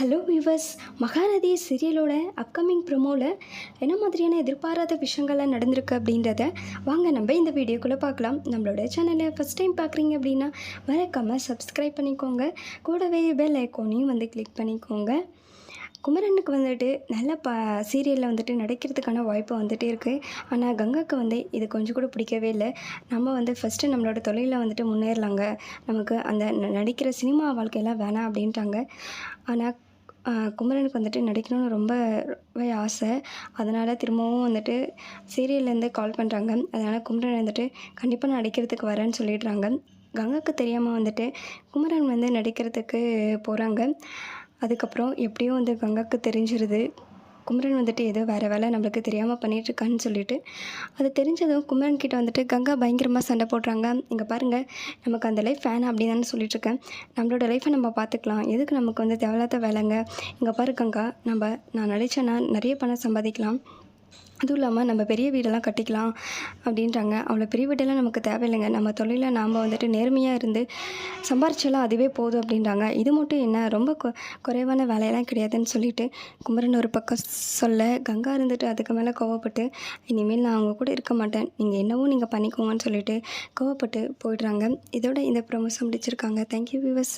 Hello viewers Mahanadi சீரியலோட upcoming ப்ரொமோவில் என்ன மாதிரியான எதிர்பாராத விஷயங்கள்லாம் நடந்திருக்கு அப்படின்றத வாங்க நம்ம இந்த வீடியோக்குள்ளே பார்க்கலாம். நம்மளோட சேனலை ஃபஸ்ட் டைம் பார்க்குறீங்க அப்படின்னா மறக்காமல் சப்ஸ்கிரைப் பண்ணிக்கோங்க. கூடவே பெல் ஐக்கோனையும் வந்து கிளிக் பண்ணிக்கோங்க. குமரனுக்கு வந்துட்டு நல்ல ப சீரியலில் வந்துட்டு நடிக்கிறதுக்கான வாய்ப்பு வந்துகிட்டே இருக்குது ஆனால் கங்காவுக்கு வந்து இது கொஞ்சம் கூட பிடிக்கவே இல்லை. நம்ம வந்து ஃபஸ்ட்டு நம்மளோட தொழிலில் வந்துட்டு முன்னேறலாங்க. நமக்கு அந்த ந- நடிக்கிற சினிமா வாழ்க்கையெல்லாம் வேணாம் அப்படின்ட்டாங்க. ஆனால் குமரனுக்கு வந்துட்டு நடிக்கணும்னு ரொம்ப ஆசை. அதனால் திரும்பவும் வந்துட்டு சீரியல்லேருந்து கால் பண்ணுறாங்க அதனால் குமரன் வந்துட்டு கண்டிப்பாக நான் நடிக்கிறதுக்கு வரேன்னு சொல்லிடுறாங்க. கங்காவுக்கு தெரியாமல் வந்துட்டு குமரன் வந்து நடிக்கிறதுக்கு போகிறாங்க அதுக்கப்புறம் எப்படியும் வந்து கங்காவுக்கு தெரிஞ்சிருது. குமரன் வந்துட்டு ஏதோ வேறு வேலை நம்மளுக்கு தெரியாமல் பண்ணிகிட்ருக்கான்னு சொல்லிட்டு அது தெரிஞ்சதும் குமரன் கிட்ட வந்துட்டு கங்கா பயங்கரமாக சண்டை போடுறாங்க. இங்கே பாருங்கள் நமக்கு அந்த லைஃப் வேணாம் அப்படின்னு தானே சொல்லிட்டுருக்கேன். நம்மளோட லைஃப்பை நம்ம பார்த்துக்கலாம் எதுக்கு நமக்கு வந்து தேவையில்லாத வேலைங்க? இங்கே பாரு கங்கா நம்ம நான் நினச்சேன்னா நிறைய பணம் சம்பாதிக்கலாம். அதுவும் இல்லாமல் நம்ம பெரிய வீடெல்லாம் கட்டிக்கலாம் அப்படின்றாங்க. அவ்வளோ பெரிய வீடெல்லாம் நமக்கு தேவையில்லைங்க. நம்ம தொழிலில் நாம் வந்துட்டு நேர்மையாக இருந்து சம்பாரிச்சாலும் அதுவே போதும் அப்படின்றாங்க. இது மட்டும் என்ன ரொம்ப கொ குறைவான வேலையெல்லாம் கிடையாதுன்னு சொல்லிட்டு குமரன் ஒரு பக்கம் சொல்ல கங்கா இருந்துட்டு அதுக்கு மேலே கோவப்பட்டு இனிமேல் நான் அவங்க கூட இருக்க மாட்டேன். நீங்கள் என்னவோ நீங்கள் பண்ணிக்கோங்கன்னு சொல்லிட்டு கோவப்பட்டு போயிடுறாங்க. இதோட இந்த ப்ரொமோஷன் முடிச்சிருக்காங்க. தேங்க்யூ விவஸ்